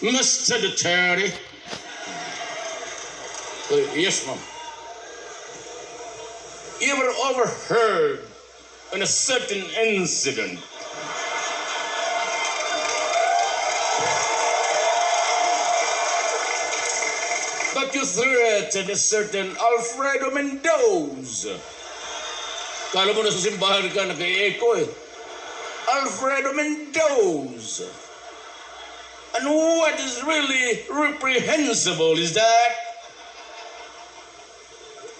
Mr. Duterte. Uh, yes, ma'am. You ever overheard on a certain incident? But you threatened a certain Alfredo Mendoza. Kala mo na sa simbahan ka nag-echo eh. Alfredo Mendoza. And what is really reprehensible is that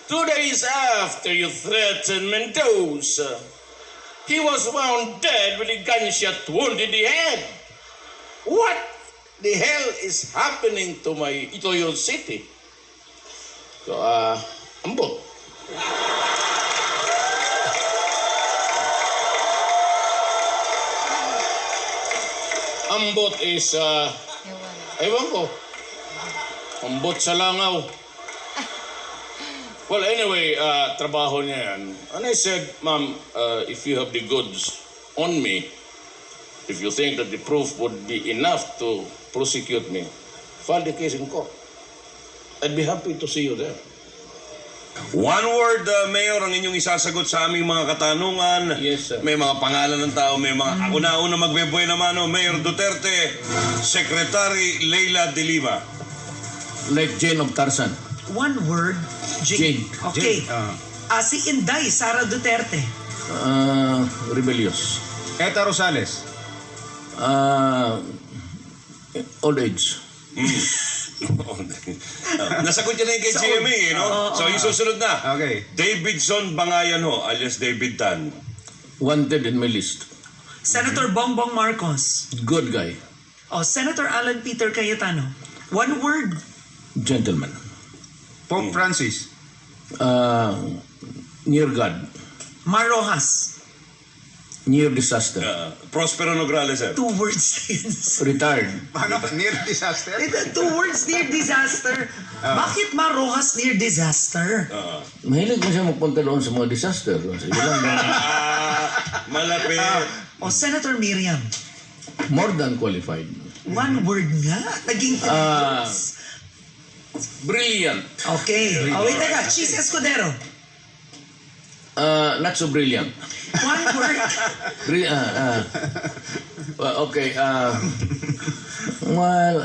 two days after you threatened Mendoza, he was found dead with a gunshot wound in the head. What the hell is happening to my Itoyo City? So, uh. Ambot is, uh, ewan ko. Ambot sa langaw. Well, anyway, uh, trabaho niya yan. And I said, ma'am, uh, if you have the goods on me, if you think that the proof would be enough to prosecute me, file the case in court. I'd be happy to see you there. One word, uh, Mayor, ang inyong isasagot sa aming mga katanungan. Yes, sir. May mga pangalan ng tao, may mga... Ako na una magbeboy na mano, Mayor Duterte, Secretary Leila de Lima. Like Jane of Tarzan. One word, Jane. Jane. Okay. Jane, ah. Ah, si Inday, Sara Duterte. Uh, rebellious. Eta Rosales. Uh, old age. Uh, Nasagot niya na yung kay Sa- GMA, eh, no? so, yung susunod na. Okay. Davidson Bangayan ho, alias David Tan. Wanted in my list. Senator Bongbong Marcos. Good guy. Oh, Senator Alan Peter Cayetano. One word, Gentleman. Pope Francis. Uh, near God. Mar Rojas. Near disaster. Uh, Prospero Nograles, sir. Two words din. Retired. Near disaster? Ito, Two words near disaster. Bakit Mar Rojas near disaster? Uh, Mahilig mo siya magpunta doon sa mga disaster. Sige lang. ah, malapit. O Senator Miriam. More than qualified. One word nga. Naging three Ah. words. Brilliant. Okay. Oh, wait teka. Cheese Escudero. Uh, not so brilliant. One word. Bri- uh, uh, well, okay. Uh, well,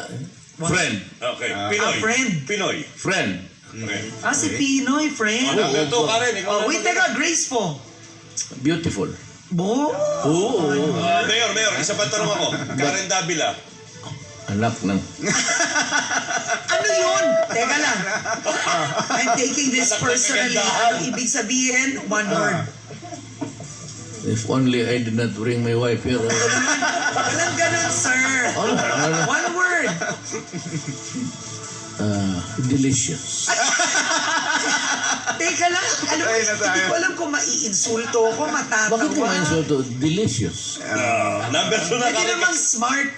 friend. Okay. Ah, Pinoy. friend. Pinoy. Friend. Okay. Ah, si Pinoy, friend. Ano, ito, Karen, ikaw Oh, wait teka. Graceful. Beautiful. Bo. Oo. Ah, Mayor, Mayor, isa pa tanong ako. Karen Davila. Anak ng... Ano yun? Teka lang. I'm taking this personally. Ano ibig sabihin? One word. If only I did not bring my wife here. Walang ganun, sir. ano, ano, One word. uh, delicious. Teka lang. Alam, Ay, na tayo. hindi ko alam kung maiinsulto ko, matatawa. Bakit mo insulto? Delicious. Ah, number two na Hindi namang smart.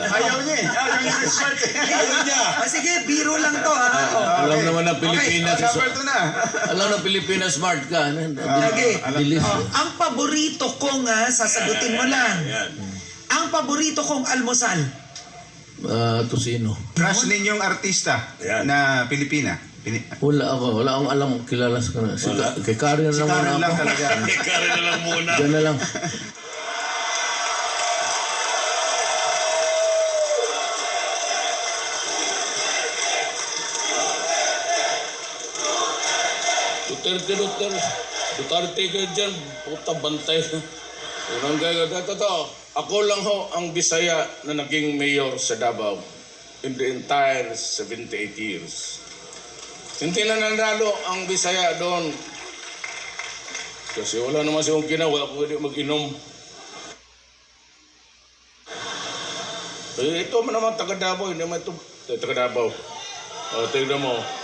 Ayaw niya eh. Ayaw niya smart eh. Ayaw niya. Ah, sige, biro lang to, ha? Oh. Alam naman ng Pilipinas. Okay, number two na. Alam ng Pilipinas smart ka. Okay. Delicious. Oh, ang paborito kong, ha, sasagutin mo lang. Ang paborito kong almusal. Uh, tosino. Crush ninyong artista Ayan. na Pilipina. Pini- Wala ako. Wala akong alam. Kilala sa kanila. Si Wala. Ka- kay Karen Si lang muna Karen lang ako. talaga. Kay Karen na lang muna. Diyan na lang. Duterte, Duterte. Duterte ka dyan. Puta, bantay. Unang gaya. Ito to. Ako lang ho ang Bisaya na naging mayor sa Davao in the entire 78 years. Hindi na nanalo ang Bisaya doon. Kasi wala naman siyang ginawa, pwede mag-inom. Eh, ito man naman taga Davao, hindi naman ito eh, taga Davao. O, tignan mo.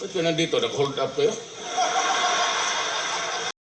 Ba't ka nandito? Nag-hold up kayo?